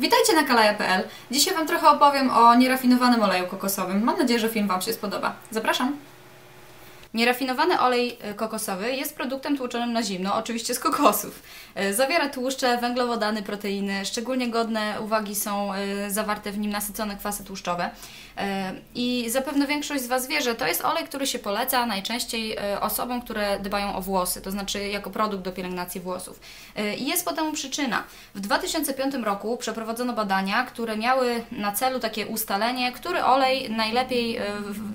Witajcie na kalaja.pl. Dzisiaj Wam trochę opowiem o nierafinowanym oleju kokosowym. Mam nadzieję, że film Wam się spodoba. Zapraszam! Nierafinowany olej e, kokosowy jest produktem tłuczonym na zimno, oczywiście z kokosów. E, zawiera tłuszcze, węglowodany, proteiny. Szczególnie godne uwagi są e, zawarte w nim nasycone kwasy tłuszczowe. I zapewne większość z Was wie, że to jest olej, który się poleca najczęściej osobom, które dbają o włosy, to znaczy jako produkt do pielęgnacji włosów. I jest po temu przyczyna. W 2005 roku przeprowadzono badania, które miały na celu takie ustalenie, który olej najlepiej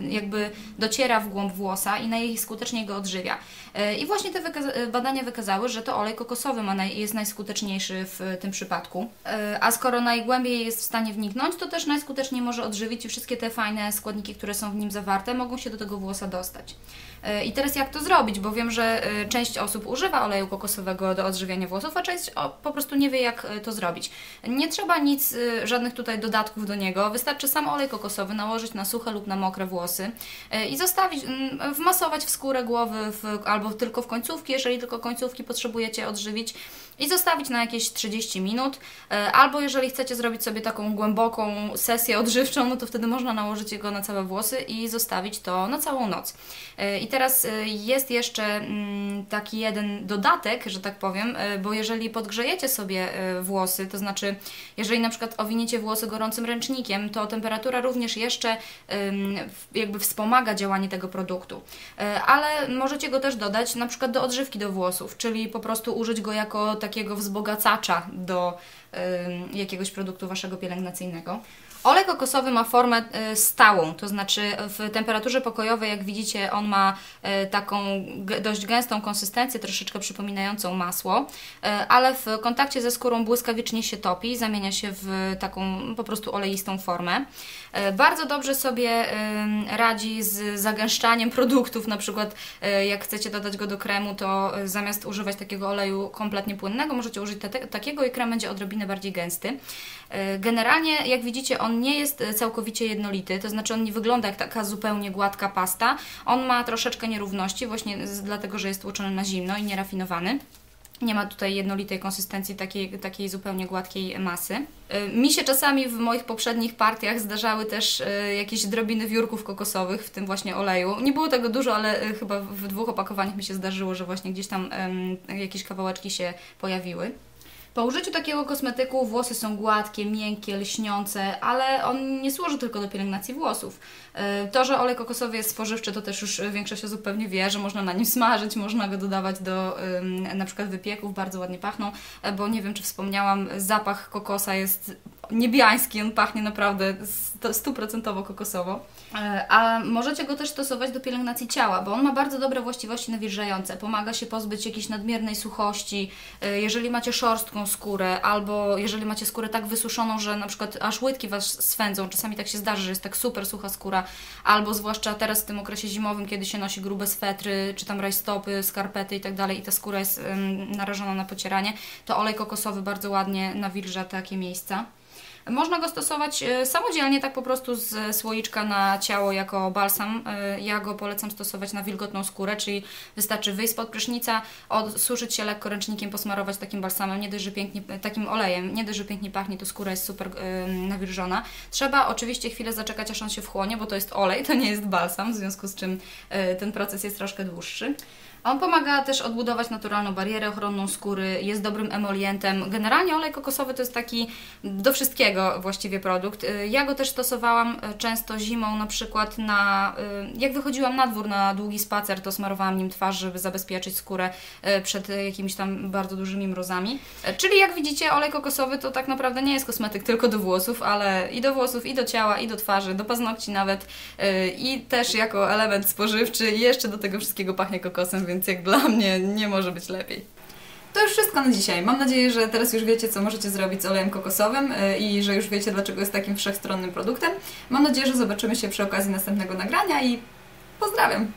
jakby dociera w głąb włosa i najskuteczniej go odżywia. E, I właśnie te wyka badania wykazały, że to olej kokosowy ma naj jest najskuteczniejszy w tym przypadku. E, a skoro najgłębiej jest w stanie wniknąć, to też najskuteczniej może odżywić i wszystkie te fajne składniki, które są w nim zawarte, mogą się do tego włosa dostać. E, I teraz jak to zrobić? Bo wiem, że część osób używa oleju kokosowego do odżywiania włosów, a część po prostu nie wie, jak to zrobić. Nie trzeba nic, żadnych tutaj dodatków do niego. Wystarczy sam olej kokosowy nałożyć na suche lub na mokre włosy i zostawić, w skórę głowy w, albo tylko w końcówki, jeżeli tylko końcówki potrzebujecie odżywić i zostawić na jakieś 30 minut, e, albo jeżeli chcecie zrobić sobie taką głęboką sesję odżywczą, no to wtedy można nałożyć go na całe włosy i zostawić to na całą noc. E, I teraz e, jest jeszcze mm, taki jeden dodatek, że tak powiem, bo jeżeli podgrzejecie sobie włosy, to znaczy jeżeli na przykład owiniecie włosy gorącym ręcznikiem, to temperatura również jeszcze jakby wspomaga działanie tego produktu. Ale możecie go też dodać na przykład do odżywki do włosów, czyli po prostu użyć go jako takiego wzbogacacza do jakiegoś produktu Waszego pielęgnacyjnego. Olej kokosowy ma formę y, stałą, to znaczy w temperaturze pokojowej, jak widzicie, on ma y, taką dość gęstą konsystencję, troszeczkę przypominającą masło, y, ale w kontakcie ze skórą błyskawicznie się topi, zamienia się w taką po prostu oleistą formę. Bardzo dobrze sobie radzi z zagęszczaniem produktów, na przykład jak chcecie dodać go do kremu, to zamiast używać takiego oleju kompletnie płynnego, możecie użyć takiego i krem będzie odrobinę bardziej gęsty. Generalnie, jak widzicie, on on nie jest e, całkowicie jednolity, to znaczy on nie wygląda jak taka zupełnie gładka pasta. On ma troszeczkę nierówności, właśnie dlatego, że jest tłoczony na zimno i nierafinowany. Nie ma tutaj jednolitej konsystencji, takiej, takiej zupełnie gładkiej masy. E, mi się czasami w moich poprzednich partiach zdarzały też e, jakieś drobiny wiórków kokosowych, w tym właśnie oleju. Nie było tego dużo, ale chyba w dwóch opakowaniach mi się zdarzyło, że właśnie gdzieś tam jakieś kawałeczki się pojawiły. Po użyciu takiego kosmetyku włosy są gładkie, miękkie, lśniące, ale on nie służy tylko do pielęgnacji włosów. E, to, że olej kokosowy jest spożywczy, to też już większość osób pewnie wie, że można na nim smażyć, można go dodawać do na przykład wypieków, bardzo ładnie pachną, e, bo nie wiem, czy wspomniałam, zapach kokosa jest niebiański, on pachnie naprawdę stuprocentowo kokosowo. E, a możecie go też stosować do pielęgnacji ciała, bo on ma bardzo dobre właściwości nawilżające. Pomaga się pozbyć jakiejś nadmiernej suchości. E, jeżeli macie szorstką skórę, albo jeżeli macie skórę tak wysuszoną, że na przykład aż łydki Was swędzą, czasami tak się zdarzy, że jest tak super sucha skóra, albo zwłaszcza teraz w tym okresie zimowym, kiedy się nosi grube swetry, czy tam rajstopy, skarpety i tak dalej i ta skóra jest narażona na pocieranie, to olej kokosowy bardzo ładnie nawilża takie miejsca. Można go stosować e, samodzielnie, tak po prostu z słoiczka na ciało jako balsam. E, ja go polecam stosować na wilgotną skórę, czyli wystarczy wyjść spod prysznica, odsuszyć się lekko ręcznikiem, posmarować takim balsamem, nie dość, że pięknie, takim olejem, nie dość, że pięknie pachnie, to skóra jest super nawilżona. Trzeba oczywiście chwilę zaczekać, aż on się wchłonie, bo to jest olej, to nie jest balsam, w związku z czym ten proces jest troszkę dłuższy. On pomaga też odbudować naturalną barierę ochronną skóry, jest dobrym emolientem. Generalnie olej kokosowy to jest taki do wszystkiego właściwie produkt. Y, ja go też stosowałam y, często zimą, na przykład na, y, jak wychodziłam na dwór na długi spacer, to smarowałam nim twarz, żeby zabezpieczyć skórę przed jakimiś tam bardzo dużymi mrozami. Czyli jak widzicie, olej kokosowy to tak naprawdę nie jest kosmetyk tylko do włosów, ale i do włosów, i do ciała, i do twarzy, do paznokci nawet i też jako element spożywczy jeszcze do tego wszystkiego pachnie kokosem, więc jak dla mnie nie może być lepiej. To już wszystko na dzisiaj. Mam nadzieję, że teraz już wiecie, co możecie zrobić z olejem kokosowym y, i że już wiecie, dlaczego jest takim wszechstronnym produktem. Mam nadzieję, że zobaczymy się przy okazji następnego nagrania i pozdrawiam!